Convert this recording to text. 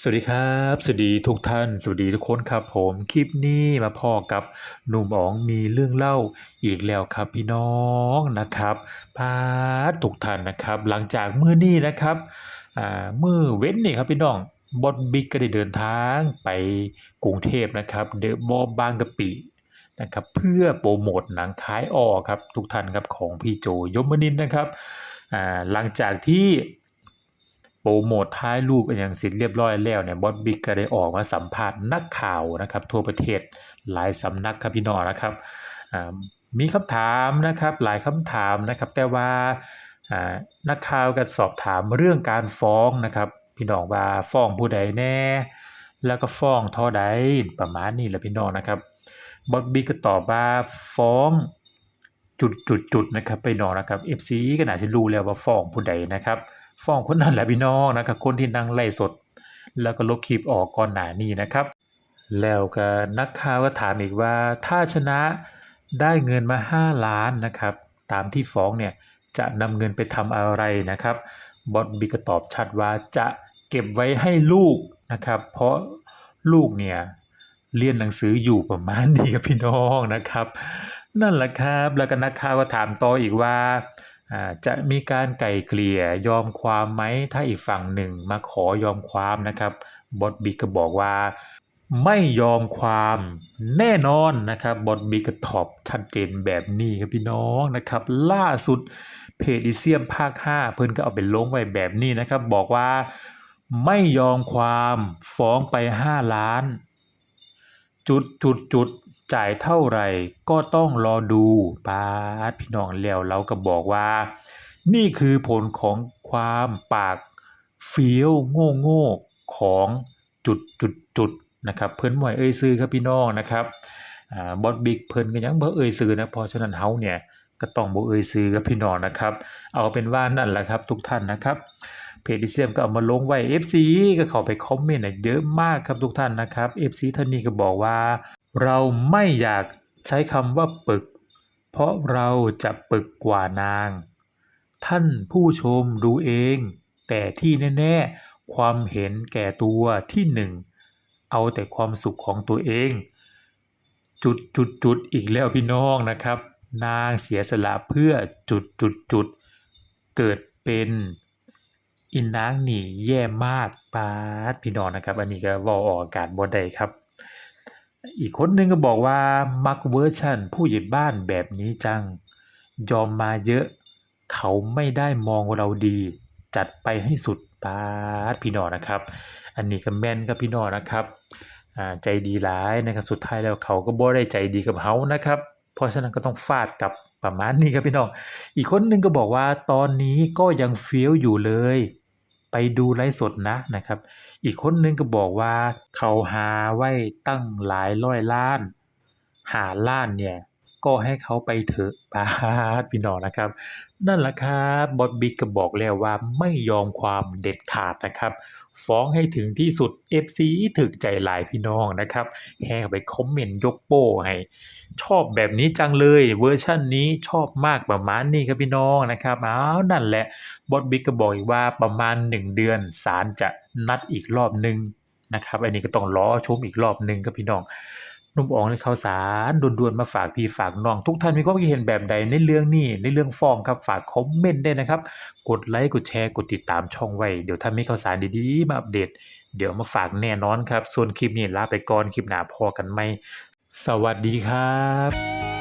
สวัสดีครับ สวัสดีทุกท่าน สวัสดีทุกคนครับผมคลิปนี้มาพ่อกับหนุ่มอ๋องมีเรื่องเล่าอีกแล้วครับพี่น้องนะครับพาทุกท่านนะครับ หลังจากมื้อนี้นะครับอ่ามื้อเว้นนี่ครับพี่น้องบอสบิ๊กก็ได้เดินทางไปกรุงเทพนะครับเดอะมอลล์บางกะปินะครับเพื่อโปรโมทหนังขายออครับทุกท่านครับของพี่โจยมนินนะครับอ่าหลังจากที่ ปรโมทท้ายรูปอนอย่างเสร็จเรียบร้อยแล้วเนี่ยบอสบิ๊กก็ได้ออกมาสัมภาษณ์นักข่าวนะครับทั่วประเทศหลายสำนักครับพี่น้องนะครับมีคำถามนะครับหลายคำถามนะครับ แต่ว่านักข่าวก็สอบถามเรื่องการฟ้องนะครับพี่น้องว่าฟ้องผู้ใดแน่ แล้วก็ฟ้องท่าใดประมาณนี้แหละพี่น้องนะครับบอสบิ๊กก็ตอบว่าฟ้องจุดจุดจุดๆนะครับพี่น้องนะครับ FC ก็น่าจะรู้แล้วว่าฟ้องผู้ใดนะครับ ฟ้องคนนั้นแหละพี่น้องนะครับคนที่นั่งไล่สด แล้วก็ลบคลิปออกก่อนหน้านี้นะครับ แล้วก็นักข่าวก็ถามอีกว่าถ้าชนะได้เงินมา 5 ล้านนะครับ ตามที่ฟ้องเนี่ยจะนำเงินไปทำอะไรนะครับบอสบิก็ตอบชัดว่าจะเก็บไว้ให้ลูกนะครับ เพราะลูกเนี่ยเรียนหนังสืออยู่ประมาณนี้ครับพี่น้องนะครับ นั่นแหละครับ แล้วก็นักข่าวก็ถามต่ออีกว่า จะมีการไกล่เกลี่ยยอมความไหมถ้าอีกฝั่งหนึ่งมาขอยอมความนะครับบอสบิ๊กก็บอกว่า ไม่ยอมความแน่นอนนะครับบอสบิ๊กก็ตอบชัดเจนแบบนี้ครับพี่น้องนะครับ ล่าสุดเพจอีเซียมภาค 5 เพิ่นก็เอาไปลงไว้แบบนี้นะครับ บอกว่าไม่ยอมความฟ้องไป 5 ล้าน จุดจุดจุด จ่ายเท่าไหร่ก็ต้องรอดูป้าพี่น้องแล้วเราก็บอกว่า นี่คือผลของความปากเฟี้ยวโง่โง่ของจุดจุดจุดนะครับเพิ่นบ่ให้เอ่ยซื้อครับพี่น้องนะครับอ่าบอสบิ๊กเพิ่นก็ยังบ่เอ่ยซื้อนะเพราะฉะนั้นเฮาเนี่ยก็ต้องบ่เอ่ยซื้อครับพี่น้องนะครับ เอาเป็นว่านั่นแหละครับทุกท่านนะครับ เพจดิเซียมก็เอามาลงไว้ FC ก็เข้าไปคอมเมนต์นะเยอะมากครับทุกท่านนะครับ FC ท่านนี้ก็บอกว่า เราไม่อยากใช้คำว่าปึก เพราะเราจะปึกกว่านาง ท่านผู้ชมดูเอง แต่ที่แน่ๆ ความเห็นแก่ตัวที่หนึ่งเอาแต่ความสุขของตัวเอง จุดจุดจุดอีกแล้วพี่น้องนะครับ นางเสียสละเพื่อจุดจุดจุดเกิดเป็น อินนางนี่แย่มากปาดพี่น้องนะครับ อันนี้ก็เว่าออกอากาศบ่ได้ครับ อีกคนหนึงก็บอกว่ามักเวอร์ชันผู้ใหญ่บ้านแบบนี้จัง ยอมมาเยอะ เขาไม่ได้มองเราดี จัดไปให้สุดปาดพี่น้องนะครับ อันนี้ก็แม่นครับพี่น้องนะครับใจดีหลายนะครับ สุดท้ายแล้วเขาก็บ่ได้ใจดีกับเฮานะครับ เพราะฉะนั้นก็ต้องฟาดกลับ ประมาณนี้ครับพี่น้อง อีกคนหนึงก็บอกว่าตอนนี้ก็ยังเฟี้ยวอยู่เลย ไปดูไลฟ์สดนะนะครับ อีกคนหนึงก็บอกว่าเขาหาไว้ตั้งหลายร้อยล้าน หาล้านเนี่ย ก็ให้เขาไปเถอะปาดพี่น้องนะครับ นั่นแหละครับบอสบิ๊กก็บอกแล้วว่าไม่ยอมความเด็ดขาดนะครับ ฟ้องให้ถึงที่สุด FC ถึกใจหลายพี่น้องนะครับแห่เข้าไปคอมเมนต์ยกโป้ให้ชอบแบบนี้จังเลยเวอร์ชั่นนี้ชอบมากประมาณนี้ครับพี่น้องนะครับอ้าวนั่นแหละบอสบิ๊กก็บอกอีกว่าประมาณ 1 เดือนศาลจะนัดอีกรอบหนึ่งนะครับ อันนี้ก็ต้องรอชมอีกรอบหนึ่งครับพี่น้อง นุ่มอ๋องในข่าวสารด่วนๆมาฝากพี่ฝากน้อง ทุกท่านมีความคิดเห็นแบบใดในเรื่องนี้ในเรื่องฟ้องครับฝากคอมเมนต์ได้นะครับ กดไลค์กดแชร์กดติดตามช่องไว้ เดี๋ยวถ้ามีข่าวสารดีๆ มาอัปเดต เดี๋ยวมาฝากแน่นอนครับ ส่วนคลิปนี้ลาไปก่อนคลิปหน้าพอกันไหมสวัสดีครับ